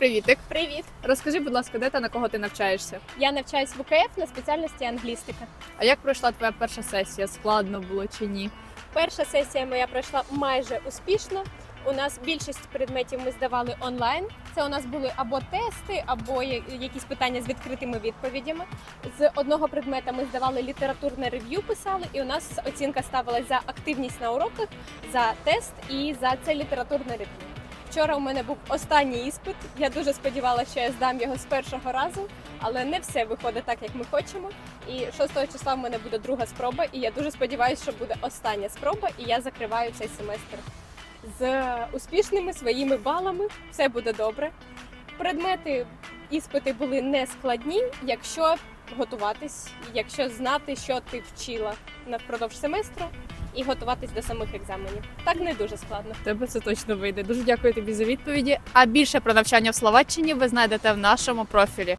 Привітик. Привіт! Розкажи, будь ласка, де та на кого ти навчаєшся? Я навчаюсь в УКФ на спеціальності англістика. А як пройшла твоя перша сесія? Складно було чи ні? Перша сесія моя пройшла майже успішно. У нас більшість предметів ми здавали онлайн. Це у нас були або тести, або якісь питання з відкритими відповідями. З одного предмета ми здавали літературне рев'ю, писали, і у нас оцінка ставилась за активність на уроках, за тест і за це літературне рев'ю. Вчора у мене був останній іспит. Я дуже сподівалася, що я здам його з першого разу, але не все виходить так, як ми хочемо. І 6 числа в мене буде друга спроба, і я дуже сподіваюся, що буде остання спроба, і я закриваю цей семестр з успішними своїми балами. Все буде добре. Предмети, іспити були не складні, якщо готуватись, якщо знати, що ти вчила впродовж семестру, і готуватись до самих екзаменів. Так не дуже складно. Тебе це точно вийде. Дуже дякую тобі за відповіді. А більше про навчання в Словаччині ви знайдете в нашому профілі.